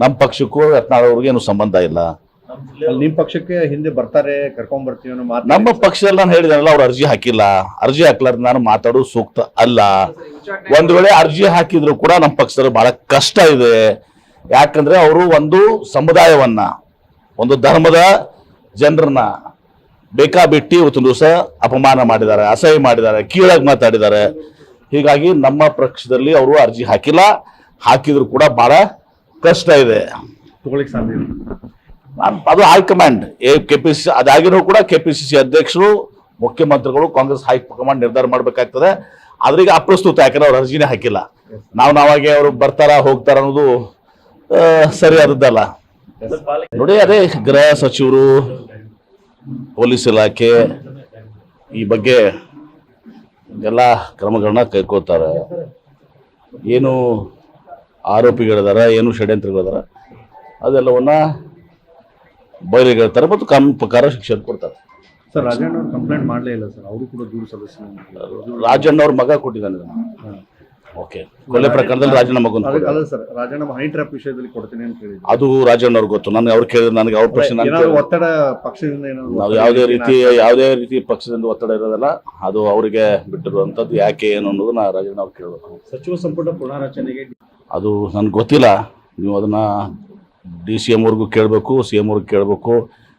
ನಮ್ಮ ಪಕ್ಷಕ್ಕೂ ಯತ್ನಾಳ್ ಅವ್ರಿಗೆ ಏನು ಸಂಬಂಧ ಇಲ್ಲ. ನಿಮ್ಮ ನಿಮ್ ಪಕ್ಷಕ್ಕೆ ಹಿಂದೆ ಬರ್ತಾರೆ ಕರ್ಕೊಂಡ್ ಬರ್ತೀವಿ ಅನ್ನೋ ಮಾತು ನಮ್ಮ ಪಕ್ಷದಲ್ಲಿ ನಾನು ಹೇಳಿದಾನಲ್ಲ ಅವ್ರು ಅರ್ಜಿ ಹಾಕಿಲ್ಲ. ಅರ್ಜಿ ಹಾಕ್ಲಾರ್ದ ನಾನು ಮಾತಾಡೋದು ಸೂಕ್ತ ಅಲ್ಲ. ಒಂದು ವೇಳೆ ಅರ್ಜಿ ಹಾಕಿದ್ರು ಕೂಡ ನಮ್ಮ ಪಕ್ಷದಲ್ಲಿ ಬಹಳ ಕಷ್ಟ ಇದೆ. ಯಾಕಂದ್ರೆ ಅವರು ಒಂದು ಸಮುದಾಯವನ್ನ ಒಂದು ಧರ್ಮದ ಜನರನ್ನ ಬೇಕಾಬಿಟ್ಟಿ ಇವತ್ತಿನ ದಿವಸ ಅಪಮಾನ ಮಾಡಿದ್ದಾರೆ ಅಸಹ್ಯ ಮಾಡಿದ್ದಾರೆ ಕೀಳಾಗಿ ಮಾತಾಡಿದ್ದಾರೆ. ಹೀಗಾಗಿ ನಮ್ಮ ಪಕ್ಷದಲ್ಲಿ ಅವರು ಅರ್ಜಿ ಹಾಕಿಲ್ಲ. ಹಾಕಿದ್ರು ಕೂಡ ಬಹಳ ಕಷ್ಟ ಇದೆ. ಸಾಧ್ಯ ನಾನ್- ಅದು high command A K P C ಅದಾಗಿನೂ ಕೂಡ ಕೆ ಪಿ ಸಿ ಸಿ ಅಧ್ಯಕ್ಷರು ಮುಖ್ಯಮಂತ್ರಿಗಳು ಕಾಂಗ್ರೆಸ್ ಹೈಕಮಾಂಡ್ ನಿರ್ಧಾರ ಮಾಡಬೇಕಾಗ್ತದೆ. ಅದ್ರಿಗೆ ಅಪ್ರಸ್ತುತ ಯಾಕಂದ್ರೆ ಅವ್ರು ಅರ್ಜಿನೇ ಹಾಕಿಲ್ಲ. ನಾವು ನಾವಾಗೆ ಅವರು ಬರ್ತಾರ ಹೋಗ್ತಾರ ಅನ್ನೋದು ಸರಿ ಸರಿಯಾದದ್ದಲ್ಲ. ನೋಡಿ ಅದೇ ಗೃಹ ಸಚಿವರು ಪೊಲೀಸ್ ಇಲಾಖೆ ಈ ಬಗ್ಗೆ ಎಲ್ಲ ಕ್ರಮಗಳನ್ನ ಕೈಕೋತಾರೆ ಏನು ಆರೋಪಿಗಳಿದಾರ ಏನು ಷಡ್ಯಂತ್ರಗಳಿದಾರ ಅದೆಲ್ಲವನ್ನ ಬಯಲಿಗೆ ಹೇಳ್ತಾರೆ ಮತ್ತು ಕಂ ಪ್ರಕಾರ ಶಿಕ್ಷೆ ಕೊಡ್ತಾರೆ. ಸರ್ ರಾಜಣ್ಣ ಅವ್ರು ಕಂಪ್ಲೇಂಟ್ ಮಾಡಲೇ ಇಲ್ಲ ಸರ್. ಅವರು ಕೂಡ ದೂರು ಸಲ್ಲಿಸಿಲ್ಲ ರಾಜಣ್ಣ ಅವ್ರ ಮಗ ಕೊಟ್ಟಿದ್ದಾನೆ. ಓಕೆ ಕೊಲೆ ಪ್ರಕರಣದಲ್ಲಿ ರಾಜಣ್ಣ ಮಗನ್ ಅದಕ್ಕಲ್ಲ ಸರ್ ರಾಜಣ್ಣ ಹೈ ಟ್ರಾಪ್ ವಿಷಯದಲ್ಲಿ ಕೊಡ್ತೀನಿ ಅಂತ ಹೇಳಿದ್ರು. ಅದು ರಾಜಣ್ಣ ಅವ್ರಿಗೆ ಗೊತ್ತು. ನನಗೆ ಅವ್ರು ಕೇಳಿದ್ರೆ ನನಗೆ ಅವ್ರ ಪ್ರಶ್ನೆ ನಾನು ಏನಾದ್ರು. ಒತ್ತಡ ಪಕ್ಷದಿಂದ ಏನಾದ್ರು ನಾವು ಯಾವುದೇ ರೀತಿ ಯಾವುದೇ ರೀತಿ ಪಕ್ಷದಿಂದ ಒತ್ತಡ ಇರೋದಲ್ಲ ಅದು ಅವರಿಗೆ ಬಿಟ್ಟಿರುವಂಥದ್ದು ಯಾಕೆ ಏನು ಅನ್ನೋದು ನಾ ರಾಜಣ್ಣ ಅವ್ರು ಕೇಳಬೇಕು. ಸಚಿವ ಸಂಪುಟ ಪುನರಚನೆಗೆ ಅದು ನನಗೆ ಗೊತ್ತಿಲ್ಲ. ನೀವು ಅದನ್ನ ಡಿ ಸಿ ಎಂ ಅವ್ರಿಗೂ ಕೇಳಬೇಕು ಸಿ ಎಂ ಅವ್ರಿಗೆ ಕೇಳಬೇಕು.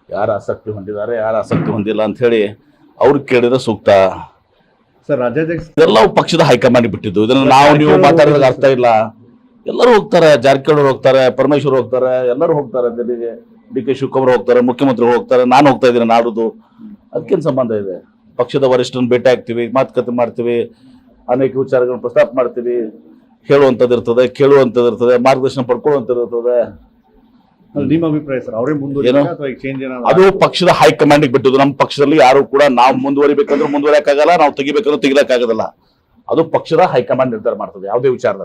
ಯಾರು ಆಸಕ್ತಿ ಹೊಂದಿದ್ದಾರೆ ಯಾರು ಆಸಕ್ತಿ ಹೊಂದಿಲ್ಲ ಅಂತ ಹೇಳಿ ಅವ್ರಿಗೆ ಕೇಳಿದ್ರೆ ಸೂಕ್ತ. ಎಲ್ಲವೂ ಪಕ್ಷದ ಹೈಕಮಾಂಡ್ ಬಿಟ್ಟಿದ್ದು. ಇದನ್ನು ನಾವು ನೀವು ಮಾತಾಡೋದಕ್ಕೆ ಅರ್ಥ ಇಲ್ಲ. ಎಲ್ಲರೂ ಹೋಗ್ತಾರೆ ಜಾರಕಿಹೊಳಿ ಹೋಗ್ತಾರೆ ಪರಮೇಶ್ವರ್ ಹೋಗ್ತಾರೆ ಎಲ್ಲರೂ ಹೋಗ್ತಾರೆ ದಿಲ್ಲಿಗೆ. ಡಿ ಕೆ ಶಿವಕುಮಾರ್ ಹೋಗ್ತಾರೆ ಮುಖ್ಯಮಂತ್ರಿಗಳು ಹೋಗ್ತಾರೆ ನಾನು ಹೋಗ್ತಾ ಇದ್ದೀನಿ ನಾಡುದು. ಅದಕ್ಕೇನು ಸಂಬಂಧ ಇದೆ? ಪಕ್ಷದ ವರಿಷ್ಠರನ್ನ ಭೇಟಿ ಆಗ್ತೀವಿ ಮಾತುಕತೆ ಮಾಡ್ತೀವಿ ಅನೇಕ ವಿಚಾರಗಳನ್ನ ಪ್ರಸ್ತಾಪ ಮಾಡ್ತೀವಿ. ಹೇಳುವಂಥದ್ದು ಇರ್ತದೆ ಕೇಳುವಂಥದ್ದು ಇರ್ತದೆ ಮಾರ್ಗದರ್ಶನ ಪಡ್ಕೊಳ್ಳುವಂಥದ್ದು ಇರ್ತದೆ ನಿಮ್ಮ ಅಭಿಪ್ರಾಯ ಸರ್ ಅವರೇ ಏನಾದ್ರು ಅದು ಪಕ್ಷದ ಹೈಕಮಾಂಡ್ ಬಿಟ್ಟದ್ದು. ನಮ್ಮ ಪಕ್ಷದಲ್ಲಿ ಯಾರು ಕೂಡ ನಾವು ಮುಂದುವರಿಬೇಕಂದ್ರೆ ಮುಂದುವರಿಯಕ್ಕಾಗಲ್ಲ ನಾವು ತೆಗಿಬೇಕಂದ್ರೆ ತೆಗಿಲಕ್ಕಾಗದಲ್ಲ ಅದು ಪಕ್ಷದ ಹೈಕಮಾಂಡ್ ನಿರ್ಧಾರ ಮಾಡ್ತದೆ ಯಾವುದೇ ವಿಚಾರದಲ್ಲಿ.